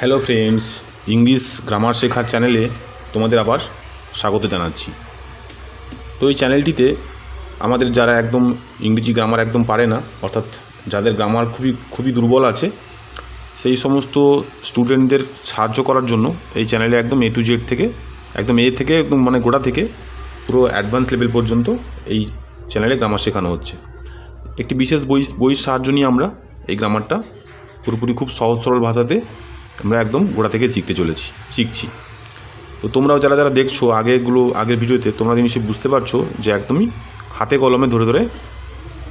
Hello friends English grammar শেখার চ্যানেলে তোমাদের আবার স্বাগত জানাচ্ছি। তো এই চ্যানেলটিতে আমাদের যারা একদম ইংরেজি গ্রামার একদম পারে না, অর্থাৎ যাদের গ্রামার খুবই খুবই দুর্বল আছে, সেই সমস্ত স্টুডেন্টদের সাহায্য করার জন্য এই চ্যানেলে একদম এ টু জেড থেকে, একদম এ থেকে, একদম মানে গোটা থেকে পুরো অ্যাডভান্স লেভেল পর্যন্ত এই চ্যানেলে গ্রামার শেখানো হচ্ছে। একটি বিশেষ বই, বইয়ের সাহায্য নিয়ে আমরা এই গ্রামারটা পুরোপুরি খুব সহজ, সরল ভাষাতে আমরা একদম গোড়া থেকে শিখতে চলেছি শিখছি তো তোমরাও যারা যারা দেখছ আগেগুলো, আগের ভিডিওতে, তোমরা জিনিসই বুঝতে পারছ যে একদমই হাতে কলমে ধরে ধরে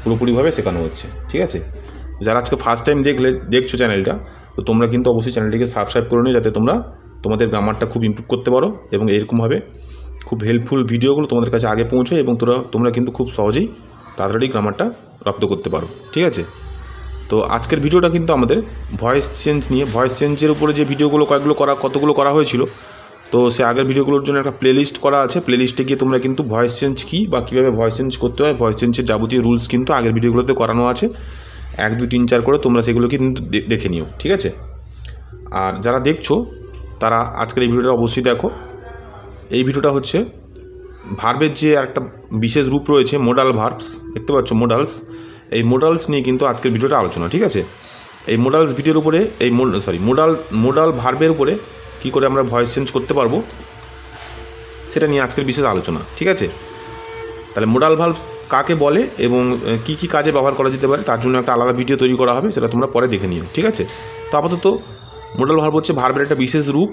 পুরোপুরিভাবে শেখানো হচ্ছে, ঠিক আছে? যারা আজকে ফার্স্ট টাইম দেখলে, দেখছ চ্যানেলটা তো তোমরা কিন্তু অবশ্যই চ্যানেলটিকে সাবস্ক্রাইব করে নিও যাতে তোমরা তোমাদের গ্রামারটা খুব ইমপ্রুভ করতে পারো এবং এরকমভাবে খুব হেল্পফুল ভিডিওগুলো তোমাদের কাছে আগে পৌঁছয় এবং তোরা, তোমরা কিন্তু খুব সহজেই তাড়াতাড়ি গ্রামারটা রপ্ত করতে পারো, ঠিক আছে? তো আজকের ভিডিওটা কিন্তু আমাদের ভয়েস চেঞ্জ নিয়ে ভয়েস চেঞ্জের উপরে যে ভিডিওগুলো কয়েকগুলো করা, কতগুলো করা হয়েছিল, তো সে আগের ভিডিওগুলোর জন্য একটা প্লেলিস্ট করা আছে। প্লেলিস্টে গিয়ে তোমরা কিন্তু ভয়েস চেঞ্জ কী বা কীভাবে ভয়েস চেঞ্জ করতে হয় ভয়েস চেঞ্জের যাবতীয় রুলস কিন্তু আগের ভিডিওগুলোতে করানো আছে। এক, দুই, তিন, চার করে তোমরা সেগুলো কিন্তু দেখে নিও, ঠিক আছে? আর যারা দেখছ, তারা আজকের এই ভিডিওটা অবশ্যই দেখো। এই ভিডিওটা হচ্ছে ভার্বের যে একটা বিশেষ রূপ রয়েছে মোডাল ভার্বস দেখতে পাচ্ছ মোডালস এই মোডালস নিয়ে কিন্তু আজকের ভিডিওটা আলোচনা, ঠিক আছে? এই মোডালস ভিডিওর উপরে, এই সরি মোডাল মোডাল ভার্বের উপরে কী করে আমরা ভয়েস চেঞ্জ করতে পারব, সেটা নিয়ে আজকের বিশেষ আলোচনা, ঠিক আছে? তাহলে মোডাল ভার্বস কাকে বলে এবং কী কী কাজে ব্যবহার করা যেতে পারে, তার জন্য একটা আলাদা ভিডিও তৈরি করা হবে, সেটা তোমরা পরে দেখে নিও, ঠিক আছে? তো আপাতত মোডাল ভার্ব হচ্ছে ভার্বের একটা বিশেষ রূপ,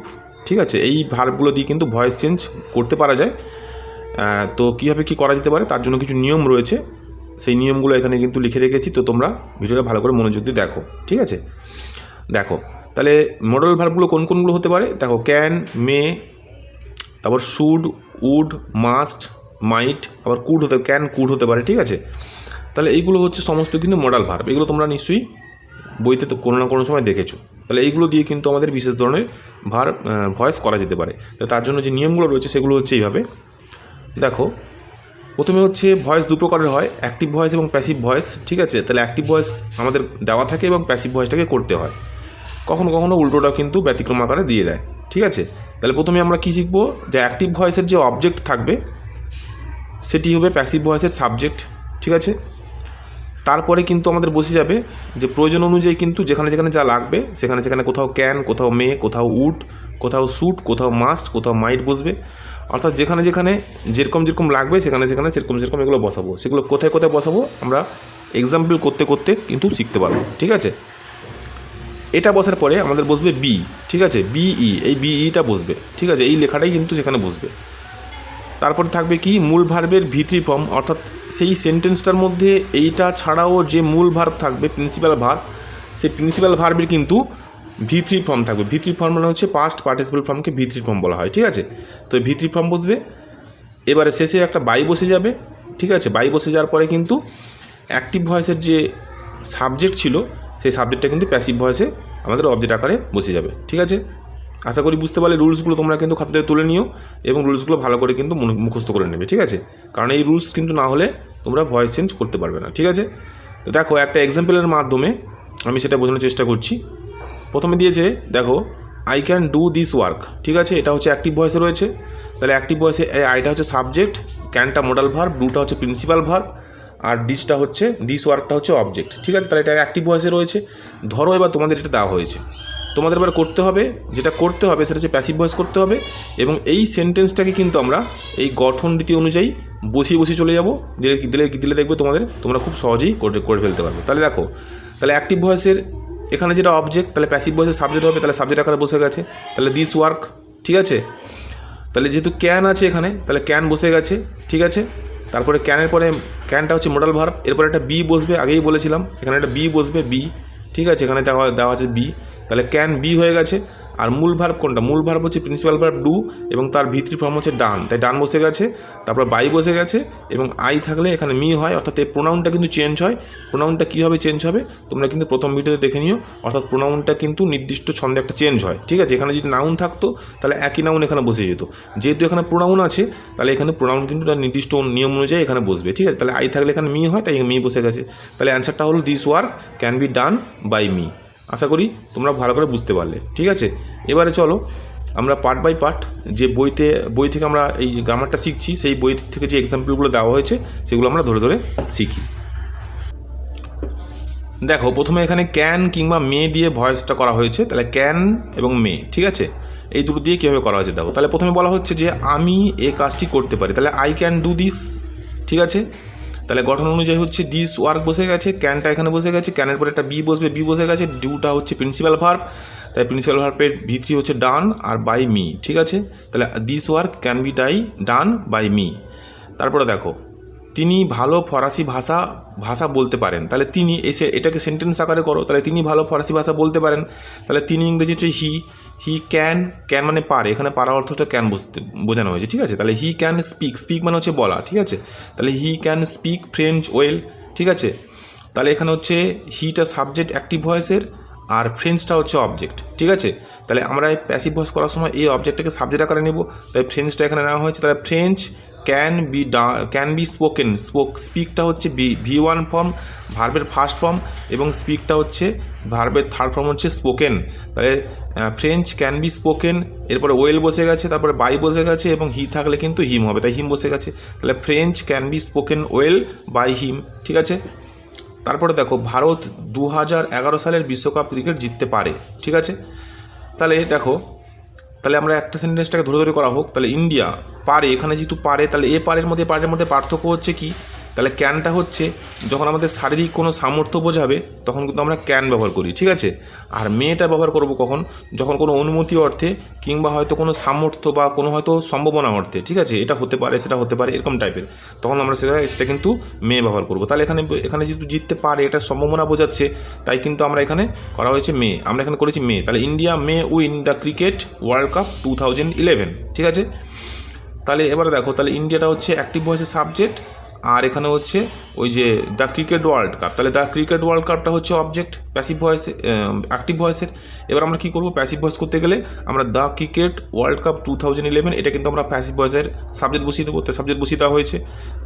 ঠিক আছে? এই ভার্বগুলো দিয়ে কিন্তু ভয়েস চেঞ্জ করতে পারা যায়। তো কীভাবে কী করা যেতে পারে, তার জন্য কিছু নিয়ম রয়েছে। সেই নিয়মগুলো এখানে কিন্তু লিখে রেখেছি, তো তোমরা ভিডিওটা ভালো করে মনোযোগ দিয়ে দেখো, ঠিক আছে? দেখো, তাহলে মডেল ভার্বগুলো কোন কোনগুলো হতে পারে? দেখো ক্যান মে তারপর শুড উড মাস্ট মাইট আবার কুড হতে ক্যান কুড হতে পারে, ঠিক আছে? তাহলে এইগুলো হচ্ছে সমস্ত কিন্তু মডাল ভার্ব এগুলো তোমরা নিশ্চয়ই বইতে তো কোনো না কোনো সময় দেখেছ। তাহলে এইগুলো দিয়ে কিন্তু আমাদের বিশেষ ধরনের ভার ভয়েস করা যেতে পারে। তার জন্য যে নিয়মগুলো রয়েছে সেগুলো হচ্ছে এইভাবে। দেখো প্রথমে হচ্ছে ভয়েস দু প্রকারের হয় অ্যাক্টিভ ভয়েস এবং প্যাসিভ ভয়েস, ঠিক আছে? তাহলে অ্যাক্টিভ ভয়েস আমাদের দেওয়া থাকে এবং প্যাসিভ ভয়েসটাকে করতে হয়। কখনো কখনো উল্টোটা কিন্তু ব্যতিক্রম আকারে দিয়ে দেয়, ঠিক আছে? তাহলে প্রথমে আমরা কী শিখব? যে অ্যাক্টিভ ভয়েসের যে অবজেক্ট থাকবে, সেটি হবে প্যাসিভ ভয়েসের সাবজেক্ট ঠিক আছে? তারপরে কিন্তু আমাদের বসে যাবে যে প্রয়োজন অনুযায়ী কিন্তু যেখানে যেখানে যা লাগবে, সেখানে সেখানে কোথাও ক্যান কোথাও মে কোথাও উড কোথাও স্যুট কোথাও মাস্ট কোথাও মাইট বসবে। অর্থাৎ যেখানে যেখানে যেরকম যেরকম লাগবে, সেখানে সেখানে সেরকম সেরকম এগুলো বসাবো। সেগুলো কোথায় কোথায় বসাবো, আমরা এক্সাম্পল করতে করতে কিন্তু শিখতে পারব, ঠিক আছে? এটা বসার পরে আমাদের বসবে বি ঠিক আছে? বিই এই বিইটা বসবে, ঠিক আছে? এই লেখাটাই কিন্তু সেখানে বসবে। তারপরে থাকবে কি? মূল ভার্বের ভিত্রি ফর্ম অর্থাৎ সেই সেন্টেন্সটার মধ্যে এইটা ছাড়াও যে মূল ভার্ব থাকবে প্রিন্সিপাল ভার্ব সেই প্রিন্সিপাল ভার্বের কিন্তু ভিত্রি ফর্ম থাকবে। ভিত্রি ফর্ম মানে হচ্ছে পাস্ট পার্টিসিপাল ফর্মকে ভিত্রি ফর্ম বলা হয়, ঠিক আছে? তো ভিত্রি ফর্ম বসবে। এবারে শেষে একটা বাই বসে যাবে, ঠিক আছে? বাই বসে যাওয়ার পরে কিন্তু অ্যাক্টিভ ভয়েসের যে সাবজেক্ট ছিল, সেই সাবজেক্টটা কিন্তু প্যাসিভ ভয়েসে আমাদের অবজেক্ট আকারে বসে যাবে, ঠিক আছে? আশা করি বুঝতে পারলে রুলসগুলো তোমরা কিন্তু খাতা থেকে তুলে নিও এবং রুলসগুলো ভালো করে কিন্তু মুখস্থ করে নেবে, ঠিক আছে? কারণ এই রুলস কিন্তু না হলে তোমরা ভয়েস চেঞ্জ করতে পারবে না, ঠিক আছে? তো দেখো, একটা এক্সাম্পলের মাধ্যমে আমি সেটা বোঝানোর চেষ্টা করছি। প্রথমে দিয়েছে, দেখো I can do this work ঠিক আছে? এটা হচ্ছে অ্যাক্টিভ ভয়েসে রয়েছে। তাহলে অ্যাক্টিভ ভয়েসে আইটা হচ্ছে সাবজেক্ট ক্যানটা মোডাল ভার্ব ডুটা হচ্ছে প্রিন্সিপাল ভার্ব আর ডিসটা হচ্ছে দিস ওয়ার্কটা হচ্ছে অবজেক্ট ঠিক আছে? তাহলে এটা অ্যাক্টিভ ভয়েসে রয়েছে। ধরো এবার তোমাদের এটা দেওয়া হয়েছে। তোমাদের এবার করতে হবে, যেটা করতে হবে, সেটা হচ্ছে প্যাসিভ ভয়েস করতে হবে, এবং এই সেন্টেন্সটাকে কিন্তু আমরা এই গঠন রীতি অনুযায়ী বসিয়ে বসিয়ে চলে যাব। দিলে দিলে দিলে দেখবে তোমাদের, তোমরা খুব সহজেই করে করে ফেলতে পারবে। তাহলে দেখো, তাহলে অ্যাক্টিভ ভয়েসের এখানে যেটা অবজেক্ট তাহলে প্যাসিভ বসে সাবজেক্ট হবে, তাহলে সাবজেক্ট আকারে বসে গেছে। তাহলে দিস ওয়ার্ক ঠিক আছে? তাহলে যেহেতু ক্যান আছে এখানে, তাহলে ক্যান বসে গেছে, ঠিক আছে? তারপরে ক্যানের পরে ক্যানটা হচ্ছে মোডাল ভার্ব এরপরে একটা বি বসবে, আগেই বলেছিলাম, এখানে একটা বি বসবে বি ঠিক আছে? এখানে দেওয়া দেওয়া আছে বি তাহলে ক্যান বি হয়ে গেছে আর মূল ভার্ব কোনটা? মূল ভার্ব হচ্ছে প্রিন্সিপাল ভার্ব ডু এবং তার ভিত্রি ফর্ম হচ্ছে ডান তাই ডান বসে গেছে, তারপর বাই বসে গেছে এবং আই থাকলে এখানে মি হয়, অর্থাৎ এই প্রোনাউনটা কিন্তু চেঞ্জ হয়। প্রোনাউনটা কীভাবে চেঞ্জ হবে? তোমরা কিন্তু প্রথম ভিডিওতে দেখে নিও। অর্থাৎ প্রোনাউনটা কিন্তু নির্দিষ্ট ছন্দে একটা চেঞ্জ হয়, ঠিক আছে? এখানে যদি নাউন থাকতো, তাহলে একই নাউন এখানে বসে যেত। যেহেতু এখানে প্রোনাউন আছে, তাহলে এখানে প্রোনাউন কিন্তু তার নির্দিষ্ট নিয়ম অনুযায়ী এখানে বসবে, ঠিক আছে? তাহলে আই থাকলে এখানে মি হয়, তাই মি বসে গেছে। তাহলে অ্যান্সারটা হলো this work can be done by me আশা করি তোমরা ভালো করে বুঝতে পারলে। ঠিক আছে? এবারে চলো, আমরা পার্ট বাই পার্ট যে বইতে, বই থেকে আমরা এই গ্রামারটা শিখছি, সেই বই থেকে যে এক্সাম্পলগুলো দেওয়া হয়েছে, সেগুলো আমরা ধরে ধরে শিখি। দেখো, প্রথমে এখানে ক্যান কিংবা মে দিয়ে ভয়েসটা করা হয়েছে। তাহলে ক্যান এবং মে ঠিক আছে? এই দুটো দিয়ে কীভাবে করা হয়েছে? দেখো, তাহলে প্রথমে বলা হচ্ছে যে আমি এই কাজটি করতে পারি। তাহলে আই ক্যান ডু দিস ঠিক আছে? তাহলে গঠন অনুযায়ী হচ্ছে দিস ওয়ার্ক বসে গেছে ক্যানটা এখানে বসে গেছে ক্যানের পরে একটা বি বসবে বি বসে গেছে ডিউটা হচ্ছে প্রিন্সিপাল ভার্ব তাই প্রিন্সিপাল ভার্বের ভিত্রি হচ্ছে ডান আর বাই মি ঠিক আছে? তাহলে this work can be tie done by me তারপরে দেখো তিনি ভালো ফরাসি ভাষা ভাষা বলতে পারেন। তাহলে তিনি এসে এটাকে সেন্টেন্স আকারে করো, তাহলে তিনি ভালো ফরাসি ভাষা বলতে পারেন। তাহলে তিনি ইংরেজি হচ্ছে হি হি ক্যান ক্যান মানে পারে। এখানে পারা অর্থটা ক্যান বুঝতে, বোঝানো হয়েছে, ঠিক আছে? তাহলে হি ক্যান স্পিক স্পিক মানে হচ্ছে বলা, ঠিক আছে? তাহলে he can speak French well ঠিক আছে? তাহলে এখানে হচ্ছে হিটা সাবজেক্ট অ্যাক্টিভ ভয়েসের আর ফ্রেঞ্চটা হচ্ছে অবজেক্ট ঠিক আছে? তাহলে আমরা প্যাসিভ ভয়েস করার সময় এই অবজেক্টটাকে সাবজেক্ট আকারে নেব। তাই ফ্রেঞ্চটা এখানে নেওয়া হয়েছে। তাহলে ফ্রেঞ্চ ক্যান বি ডা ক্যান বি স্পোকেন স্পোক স্পিকটা হচ্ছে বি ভি ওয়ান ফর্ম ভার্বের ফার্স্ট ফর্ম এবং স্পিকটা হচ্ছে ভার্বের থার্ড ফর্ম হচ্ছে স্পোকেন তাহলে ফ্রেঞ্চ ক্যান বি স্পোকেন এরপরে ওয়েল বসে গেছে, তারপরে বাই বসে গেছে, এবং হি থাকলে কিন্তু হিম হবে, তাই হিম বসে গেছে। তাহলে French can be spoken well by him ঠিক আছে? তারপরে দেখো, ভারত দু হাজার এগারো সালের বিশ্বকাপ ক্রিকেট জিততে পারে, ঠিক আছে? তাহলে দেখো তাহলে আমরা একটা সেন্টেন্সটাকে ধরে ধরে করা হোক। তাহলে ইন্ডিয়া পারে, এখানে যেহেতু পারে, তাহলে এ পারের মধ্যে পারের মধ্যে পার্থক্য হচ্ছে কি? তাহলে ক্যানটা হচ্ছে, যখন আমাদের শারীরিক কোনো সামর্থ্য বোঝাবে, তখন কিন্তু আমরা ক্যান ব্যবহার করি, ঠিক আছে? আর মেয়েটা ব্যবহার করব কখন? যখন কোনো অনুমতি অর্থে, কিংবা হয়তো কোনো সামর্থ্য বা কোনো হয়তো সম্ভাবনা অর্থে, ঠিক আছে? এটা হতে পারে, সেটা হতে পারে, এরকম টাইপের। তখন আমরা সেটা সেটা কিন্তু মেয়ে ব্যবহার করব। তাহলে এখানে এখানে যেহেতু জিততে পারে, এটা সম্ভাবনা বোঝাচ্ছে, তাই কিন্তু আমরা এখানে করা হয়েছে মেয়ে। আমরা এখানে করেছি মেয়ে। তাহলে India may win the cricket world cup two thousand eleven, ঠিক আছে? তাহলে এবারে দেখো, তাহলে ইন্ডিয়াটা হচ্ছে অ্যাক্টিভ ভয়েসের সাবজেক্ট আর এখানে হচ্ছে ওই যে দ্য ক্রিকেট ওয়ার্ল্ড কাপ। তাহলে দ্য ক্রিকেট ওয়ার্ল্ড কাপটা হচ্ছে অবজেক্ট প্যাসিভ ভয়েস অ্যাক্টিভ ভয়েসের এবার আমরা কী করব? প্যাসিভ ভয়েস করতে গেলে আমরা the cricket world cup two thousand eleven এটা কিন্তু আমরা প্যাসিভ ভয়েসের সাবজেক্ট বসিয়ে দেবো। সাবজেক্ট বসিয়ে দেওয়া হয়েছে।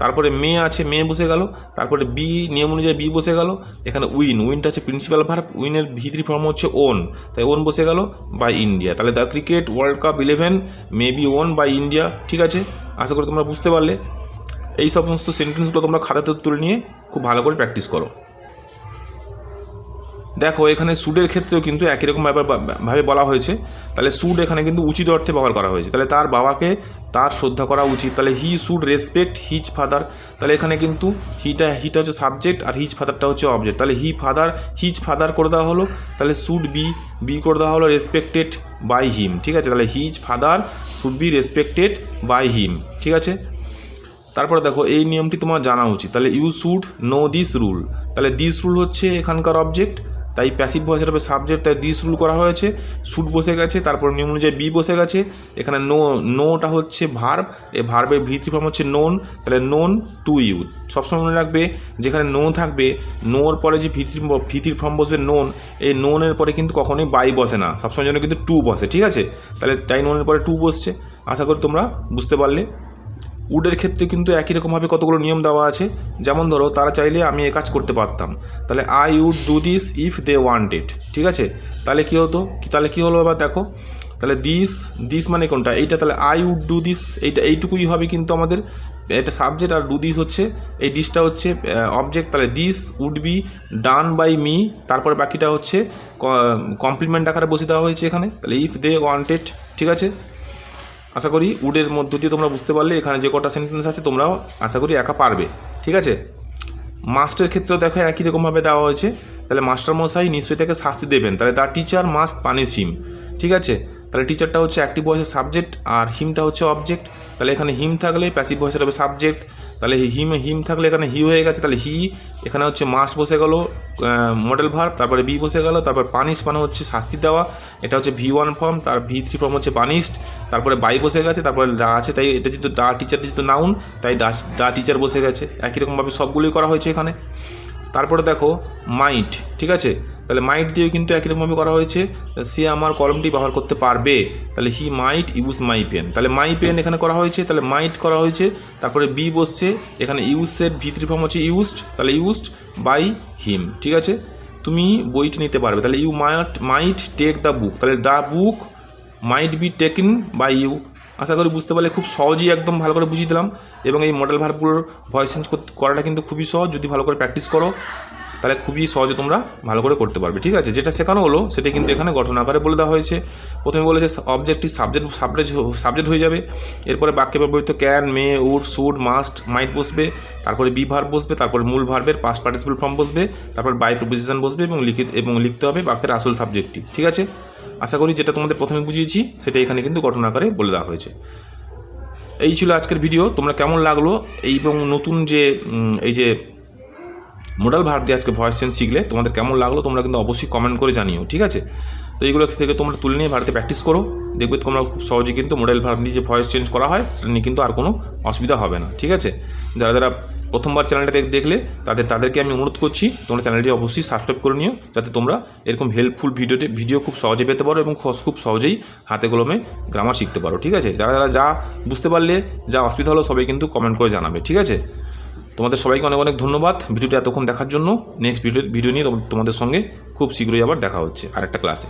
তারপরে মে আছে, মে বসে গেল। তারপরে বি নিয়ম অনুযায়ী বি বসে গেল। এখানে উইন উইনটা হচ্ছে প্রিন্সিপাল ভার্ব উইনের ভিতরি ফর্ম হচ্ছে ওন তাই ওন বসে গেল বাই ইন্ডিয়া তাহলে the cricket world cup eleven may be won by India ঠিক আছে? আশা করি তোমরা বুঝতে পারলে। এই সমস্ত সেন্টেন্সগুলো তোমরা খাতাতে তুলে নিয়ে খুব ভালো করে প্র্যাকটিস করো। দেখো, এখানে সুডের ক্ষেত্রেও কিন্তু একই রকম ব্যাপার ভাবে বলা হয়েছে। তাহলে সুড এখানে কিন্তু উচিত অর্থে ব্যবহার করা হয়েছে। তাহলে তার বাবাকে তার শ্রদ্ধা করা উচিত। তাহলে he should respect his father তাহলে এখানে কিন্তু হিটা হিটা হচ্ছে সাবজেক্ট আর হিজ ফাদারটা হচ্ছে অবজেক্ট তাহলে হি ফাদার হিজ ফাদার করে দেওয়া হলো। তাহলে শুড বি বি করে দেওয়া হলো রেসপেক্টেড বাই হিম ঠিক আছে? তাহলে his father should be respected by him ঠিক আছে? তারপরে দেখো, এই নিয়মটি তোমার জানা উচিত। তাহলে you should know this rule তাহলে দিস রুল হচ্ছে এখানকার অবজেক্ট তাই প্যাসিভ ভয়েসের হবে সাবজেক্ট তাই দিস রুল করা হয়েছে। শুট বসে গেছে, তারপর নিয়ম অনুযায়ী বি বসে গেছে। এখানে নো নোটা হচ্ছে ভার্ব এই ভার্বের ভিত্তি ফর্ম হচ্ছে নোন তাহলে নোন টু ইউ সবসময় মনে রাখবে, যেখানে নো থাকবে নোর পরে যে ভিত্তির ভিত্তির ফর্ম বসবে নোন এই নোনের পরে কিন্তু কখনোই বাই বসে না। সবসময় জন্য কিন্তু টু বসে, ঠিক আছে? তাহলে তাই নোনের পরে টু বসছে। আশা করি তোমরা বুঝতে পারলে। উডের ক্ষেত্রে কিন্তু একই রকমভাবে কতগুলো নিয়ম দেওয়া আছে। যেমন ধরো, তারা চাইলে আমি এ কাজ করতে পারতাম। তাহলে I would do this if they wanted ঠিক আছে? তাহলে কী হতো? তাহলে কী হলো এবার দেখো? তাহলে দিস দিস মানে কোনটা? এইটা তাহলে আই উড ডু দিস এইটা এইটুকুই হবে কিন্তু আমাদের এটা সাবজেক্ট আর ডু দিস হচ্ছে, এই ডিসটা হচ্ছে অবজেক্ট তাহলে this would be done by me তারপরে বাকিটা হচ্ছে কমপ্লিমেন্ট আকারে বসে দেওয়া হয়েছে এখানে। তাহলে ইফ দে ওয়ান্টেড ঠিক আছে? আশা করি উডের মধ্য দিয়ে তোমরা বুঝতে পারলে, এখানে যে কটা সেন্টেন্স আছে তোমরাও আশা করি একা পারবে, ঠিক আছে? মাস্টের ক্ষেত্রেও দেখো একই রকমভাবে দেওয়া হয়েছে, তাহলে মাস্টারমশাই নিশ্চয়ই তাকে শাস্তি দেবেন, তাহলে the teacher must punish him ঠিক আছে? তাহলে টিচারটা হচ্ছে অ্যাক্টিভ ভয়েসের সাবজেক্ট আর হিমটা হচ্ছে অবজেক্ট তাহলে এখানে হিম থাকলে প্যাসিভ ভয়েসের হবে সাবজেক্ট তাহলে হিম হিম থাকলে এখানে হি হয়ে গেছে, তাহলে হি, এখানে হচ্ছে মাস্ট বসে গেল মডেল ভার তারপরে বি বসে গেল, তারপর পানিশ মানে হচ্ছে শাস্তি দেওয়া, এটা হচ্ছে ভি ওয়ান ফর্ম তার ভি থ্রি ফর্ম হচ্ছে পানিশড তারপরে বাই বসে গেছে, তারপরে ডা আছে, তাই এটা যেহেতু ডা টিচার যেহেতু নাউন তাই ডা ডা টিচার বসে গেছে, একই রকমভাবে সবগুলোই করা হয়েছে এখানে। তারপরে দেখো মাইট ঠিক আছে? তাহলে মাইট দিয়েও কিন্তু একই রকমভাবে করা হয়েছে। সে আমার কলমটি ব্যবহার করতে পারবে। তাহলে হি মাইট ইউজ মাই পেন তাহলে মাই পেন এখানে করা হয়েছে। তাহলে মাইট করা হয়েছে। তারপরে বি বসছে। এখানে ইউজের ভিতরি ফর্ম হচ্ছে ইউজড তাহলে ইউজড বাই হিম ঠিক আছে? তুমি বইটি নিতে পারবে। তাহলে you might might take the book তাহলে the book might be taken by you আশা করি বুঝতে পারলে খুব সহজেই একদম ভালো করে বুঝিয়ে দিলাম। এবং এই মডেল ভার্বগুলোর ভয়েস চেঞ্জ করাটা কিন্তু খুবই সহজ। যদি ভালো করে প্র্যাকটিস করো তাহলে খুবই সহজে তোমরা ভালো করে করতে পারবে, ঠিক আছে? যেটা শেখানো হলো, সেটা কিন্তু এখানে গঠন আকারে বলে দেওয়া হয়েছে। প্রথমে বলেছে অবজেক্টটি সাবজেক্ট সাবজেক্ট সাবজেক্ট হয়ে যাবে। এরপরে বাক্যে ব্যবহৃত can may would should must might বসবে। তারপরে বি ভার্ব বসবে, তারপরে মূল ভার্বের পাস্ট পার্টিসিপাল ফর্ম বসবে, তারপর বাই প্রপোজিশন বসবে এবং লিখিত, এবং লিখতে হবে বাক্যের আসল সাবজেক্টটি ঠিক আছে? আশা করি যেটা তোমাদের প্রথমে বুঝিয়েছি, সেটা এখানে কিন্তু গঠন আকারে বলে দেওয়া হয়েছে। এই ছিল আজকের ভিডিও তোমরা কেমন লাগল? এই এবং নতুন যে এই যে মোডাল দিয়ে আজকে ভয়েস চেঞ্জ শিখলে তোমাদের কেমন লাগল তোমরা কিন্তু অবশ্যই কমেন্ট করে জানিও, ঠিক আছে? তো এইগুলো থেকে তোমরা তুলে নিয়ে ভারতে প্র্যাকটিস করো, দেখবে তোমরা খুব সহজে কিন্তু মোডেল ভার্ব নিয়ে যে ভয়েস চেঞ্জ করা হয়, সেটা নিয়ে কিন্তু আর কোনো অসুবিধা হবে না, ঠিক আছে? যারা যারা প্রথমবার চ্যানেলটা দেখ- দেখলে তাদের, তাদেরকে আমি অনুরোধ করছি, তোমরা চ্যানেলটি অবশ্যই সাবস্ক্রাইব করে নিও, যাতে তোমরা এরকম হেল্পফুল ভিডিওটি ভিডিও খুব সহজে পেতে পারো এবং খুব- খুব সহজেই হাতে কলমে গ্রামার শিখতে পারো, ঠিক আছে? যারা যারা যা বুঝতে পারলে, যা অসুবিধা হলো সবাই কিন্তু কমেন্ট করে জানাবে, ঠিক আছে? তোমাদের সবাইকে অনেক অনেক ধন্যবাদ ভিডিওটা এতক্ষণ দেখার জন্য। নেক্সট ভিডিও ভিডিও নিয়ে তোমাদের সঙ্গে খুব শীঘ্রই আবার দেখা হচ্ছে আরেকটা ক্লাসে